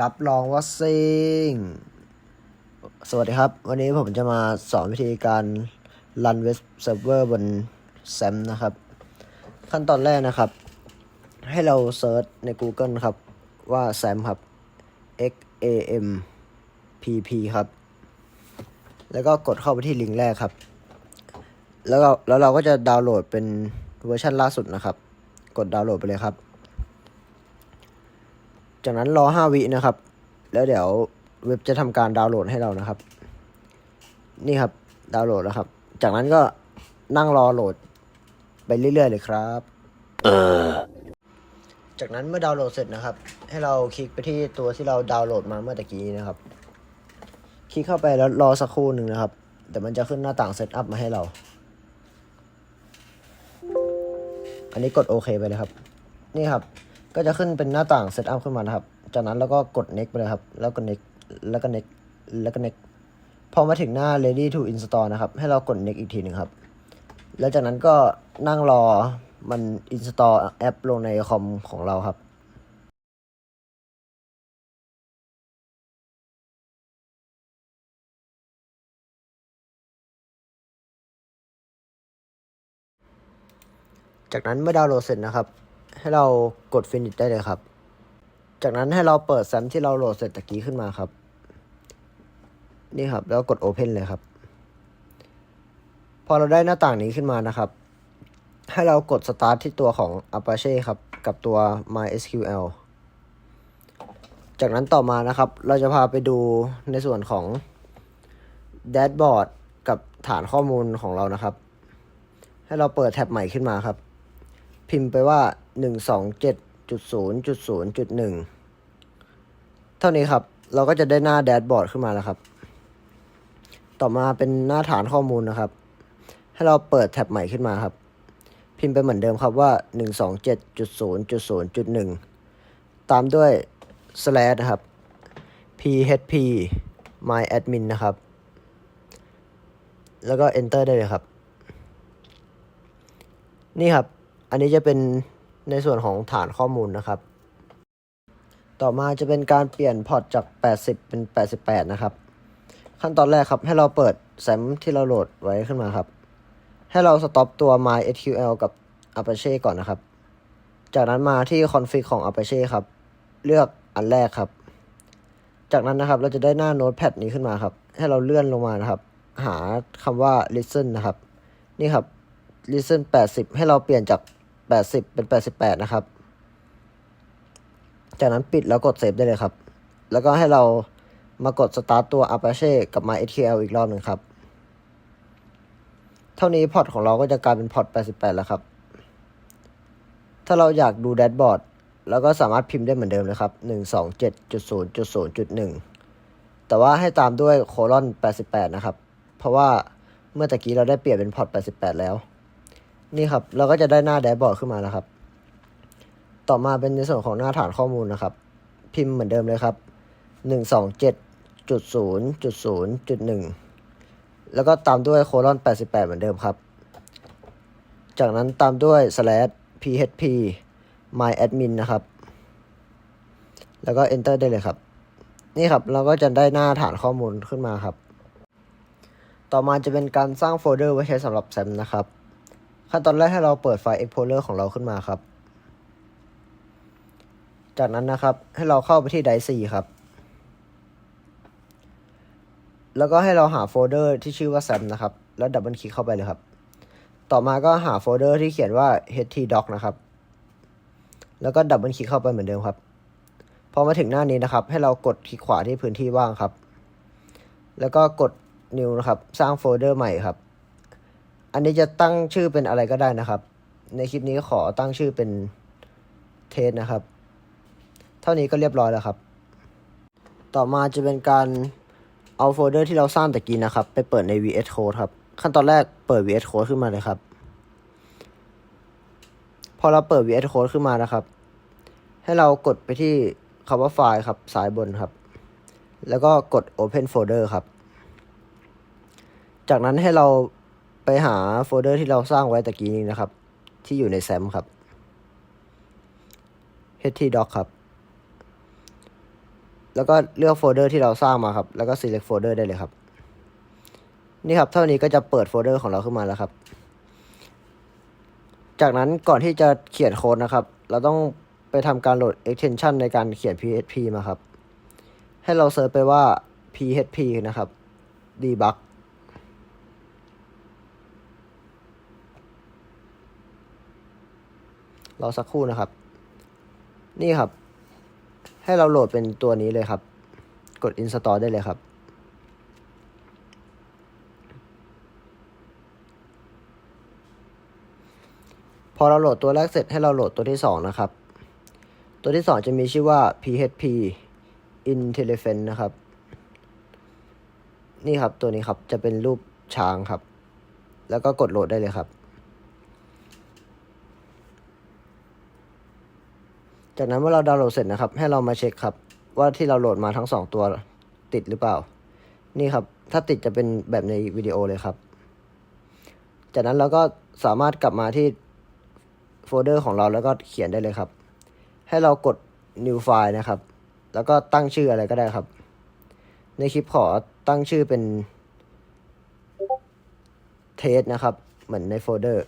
รับรองว่าซิ่งสวัสดีครับ วันนี้ผมจะมาสอนวิธีการรันเว็บเซิร์ฟเวอร์บนแซมนะครับ ขั้นตอนแรกนะครับ ให้เราเซิร์ชใน Google ครับ ว่าแซมครับ x a m p p ครับ แล้วก็กดเข้าไปที่ลิงก์แรกครับ แล้วก็แล้วเราก็จะดาวน์โหลดเป็นเวอร์ชันล่าสุดนะครับ กดดาวน์โหลดไปเลยครับ จากนั้นรอ 5 วินะครับ แล้วเดี๋ยวเว็บจะทำการดาวน์โหลดให้เรานะครับ นี่ครับดาวน์โหลดแล้วครับ จากนั้นก็นั่งรอโหลดไปเรื่อยๆเลยครับจากนั้นเมื่อดาวน์โหลดเสร็จนะครับ ให้เราคลิกไปที่ตัวที่เราดาวน์โหลดมาเมื่อตะกี้นะครับ คลิกเข้าไปแล้วรอสักครู่หนึ่งนะครับเดี๋ยวมันจะขึ้นหน้าต่างเซตอัพมาให้เรา อันนี้กดโอเคไปเลยครับ นี่ครับ ก็จะขึ้นเป็นหน้าต่างเซตอัพขึ้นมานะครับ จากนั้นเราก็กด next ไปเลยครับ แล้วก็ next แล้วก็ next แล้วก็ next พอมาถึงหน้า ready to install นะครับ ให้เรากด next อีกทีหนึ่งครับ แล้วจากนั้นก็นั่งรอมัน install แอปลงในคอมของเราครับจากนั้นเมื่อดาวน์โหลดเสร็จนะครับ ให้เรากด finish ได้เลยครับ จากนั้นให้เราเปิดแซมที่เราโหลดเสร็จตะกี้ขึ้นมาครับ นี่ครับ แล้วกด open เลยครับ พอเราได้หน้าต่างนี้ขึ้นมานะครับ ให้เรากด start ที่ตัวของ Apache ครับ กับตัว MySQL จากนั้นต่อมานะครับ เราจะพาไปดูในส่วนของ dashboard กับฐานข้อมูลของเรานะครับ ให้เราเปิดแท็บใหม่ขึ้นมาครับ พิมพ์ไปว่า 127.0.0.1 เท่านี้ครับ เราก็จะได้หน้าแดชบอร์ดขึ้นมาแล้วครับ ต่อมาเป็นหน้าฐานข้อมูลนะครับ ให้เราเปิดแท็บใหม่ขึ้นมาครับ พิมพ์ไปเหมือนเดิมครับว่า 127.0.0.1 ตามด้วย slash นะครับ php myadmin นะครับ แล้วก็ enter ได้เลยครับ นี่ครับ อันนี้จะเป็น ในส่วนของฐานข้อมูลนะครับ ต่อมาจะเป็นการเปลี่ยนพอร์ตจาก 80 เป็น 88 นะครับ ขั้นตอนแรกครับ ให้เราเปิดแซมที่เราโหลดไว้ขึ้นมาครับ ให้เราสต็อปตัว MySQL กับ Apache ก่อนนะครับ จากนั้นมาที่ config ของ Apache ครับ เลือกอันแรกครับ จากนั้นนะครับเราจะได้หน้า Notepad นี้ขึ้นมาครับ ให้เราเลื่อนลงมานะครับ หาคำว่า listen นะครับ นี่ครับ listen 80 ให้เราเปลี่ยนจาก 80 เป็น 88 นะครับ จากนั้นปิดแล้วกดเซฟได้เลยครับ แล้วก็ให้เรามากด start ตัว Apache กับ MySQL อีกรอบหนึ่งครับ เท่านี้พอร์ตของเราก็จะกลายเป็นพอร์ต 88 แล้วครับ ถ้าเราอยากดูแดชบอร์ดเราก็สามารถพิมพ์ได้เหมือนเดิมเลยครับ 127.0.0.1 แต่ว่าให้ตามด้วยโคลอน 88 นะครับ เพราะว่าเมื่อตะกี้เราได้เปลี่ยนเป็นพอร์ต 88 แล้ว นี่ครับ เราก็จะได้หน้าแดชบอร์ดขึ้นมาแล้วครับ ต่อมาเป็นในส่วนของหน้าฐานข้อมูลนะครับ พิมพ์เหมือนเดิมเลยครับ 127.0.0.1 แล้วก็ตามด้วยโคลอน 88 เหมือนเดิมครับ จากนั้นตามด้วย slash php myadmin นะครับ แล้วก็ enter ได้เลยครับ นี่ครับเราก็จะได้หน้าฐานข้อมูลขึ้นมาครับ ต่อมาจะเป็นการสร้างโฟลเดอร์ไว้ใช้สำหรับแซมนะครับ ขั้นตอนแรกให้เราเปิดไฟล์ Explorer ของเราขึ้นมาครับ จากนั้นนะครับให้เราเข้าไปที่ Drive C ครับ แล้วก็ให้เราหาโฟลเดอร์ที่ชื่อว่า SAM นะครับ แล้วดับเบิลคลิกเข้าไปเลยครับ ต่อมาก็หาโฟลเดอร์ที่เขียนว่า htdoc นะครับ แล้วก็ดับเบิลคลิกเข้าไปเหมือนเดิมครับ พอมาถึงหน้านี้นะครับ ให้เรากดคลิกขวาที่พื้นที่ว่างครับ แล้วก็กด new นะครับ สร้างโฟลเดอร์ใหม่ครับ อันนี้จะตั้งชื่อเป็นอะไรก็ได้นะครับ ในคลิปนี้ขอตั้งชื่อเป็นเทสนะครับ เท่านี้ก็เรียบร้อยแล้วครับ ต่อมาจะเป็นการเอาโฟลเดอร์ที่เราสร้างตะกี้นะครับ ไปเปิดใน VS Code ครับ ขั้นตอนแรกเปิด VS Code ขึ้นมาเลยครับ พอเราเปิด VS Code ขึ้นมานะครับ ให้เรากดไปที่คำว่าไฟล์ครับซ้ายบนครับ แล้วก็กด Open Folder ครับ จากนั้นให้เรา ไปหาโฟลเดอร์ที่เราสร้างไว้ตะกี้นี้นะครับ ที่อยู่ในแซมครับ htdoc ครับ แล้วก็เลือกโฟลเดอร์ที่เราสร้างมาครับ แล้วก็ select folder ได้เลยครับ นี่ครับ เท่านี้ก็จะเปิดโฟลเดอร์ของเราขึ้นมาแล้วครับ จากนั้นก่อนที่จะเขียนโค้ดนะครับ เราต้องไปทำการโหลด extension ในการเขียน PHP มาครับ ให้เราเซิร์ชไปว่า PHP นะครับ debug รอสักครู่นะครับ นี่ครับ ให้เราโหลดเป็นตัวนี้เลยครับ กด install ได้เลยครับ พอเราโหลดตัวแรกเสร็จให้เราโหลดตัวที่สองนะครับ ตัวที่สองจะมีชื่อว่า php intelligent นะครับ นี่ครับตัวนี้ครับจะเป็นรูปช้างครับ แล้วก็กดโหลดได้เลยครับ จากนั้นเมื่อเราดาวน์โหลดเสร็จนะครับ ให้เรามาเช็คครับ ว่าที่เราโหลดมาทั้งสองตัวติดหรือเปล่า นี่ครับ ถ้าติดจะเป็นแบบในวิดีโอเลยครับ จากนั้นเราก็สามารถกลับมาที่โฟลเดอร์ของเราแล้วก็เขียนได้เลยครับ ให้เรากด new file นะครับ แล้วก็ตั้งชื่ออะไรก็ได้ครับ ในคลิปขอตั้งชื่อเป็น test นะครับ เหมือนในโฟลเดอร์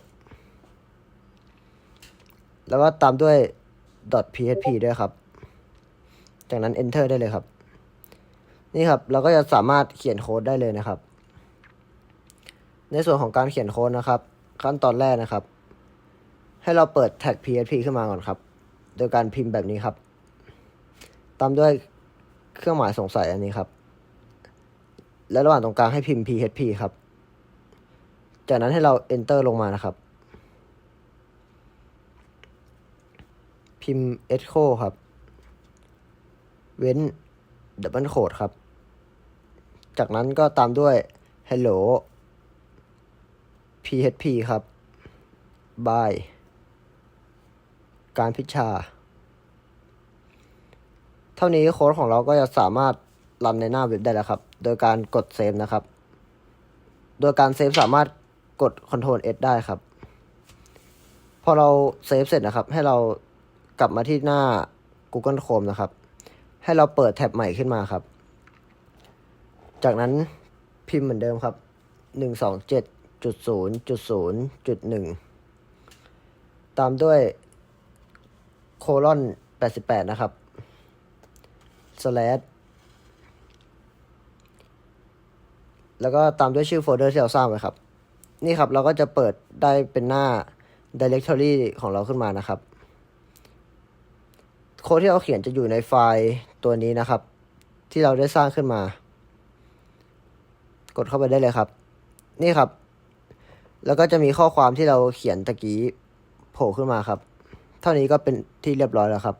แล้วก็ตามด้วย .php ด้วยครับ จากนั้น enter ได้เลยครับ นี่ครับ เราก็จะสามารถเขียนโค้ดได้เลยนะครับ ในส่วนของการเขียนโค้ดนะครับ ขั้นตอนแรกนะครับ ให้เราเปิดแท็ก php ขึ้นมาก่อนครับ โดยการพิมพ์แบบนี้ครับ ตามด้วยเครื่องหมายสงสัยอันนี้ครับ และระหว่างตรงกลางให้พิมพ์ php ครับ จากนั้นให้เรา enter ลงมานะครับ พิมพ์ echo ครับ เว้น double quote ครับ จากนั้นก็ตามด้วย hello php ครับ by การพิชชา เท่านี้โค้ดของเราก็จะสามารถรันในหน้าเว็บได้แล้วครับ โดยการกดเซฟนะครับ โดยการเซฟสามารถกด Ctrl S ได้ครับ พอเราเซฟเสร็จนะครับ ให้เรา กลับมาที่หน้า Google Chrome นะครับ ให้เราเปิดแท็บใหม่ขึ้นมาครับ จากนั้นพิมพ์เหมือนเดิมครับหนึ่งสองเจ็ดจุดศูนย์จุดศูนย์จุดหนึ่งตามด้วยโคลอนแปดสิบแปดนะครับ slash แล้วก็ตามด้วยชื่อโฟลเดอร์ที่เราสร้างไว้ครับ นี่ครับเราก็จะเปิดได้เป็นหน้า directory ของเราขึ้นมานะครับ โค้ดที่เราเขียนจะอยู่ในไฟล์ตัวนี้นะครับ ที่เราได้สร้างขึ้นมา กดเข้าไปได้เลยครับ นี่ครับ แล้วก็จะมีข้อความที่เราเขียนตะกี้โผล่ขึ้นมาครับ เท่านี้ก็เป็นที่เรียบร้อยแล้วครับ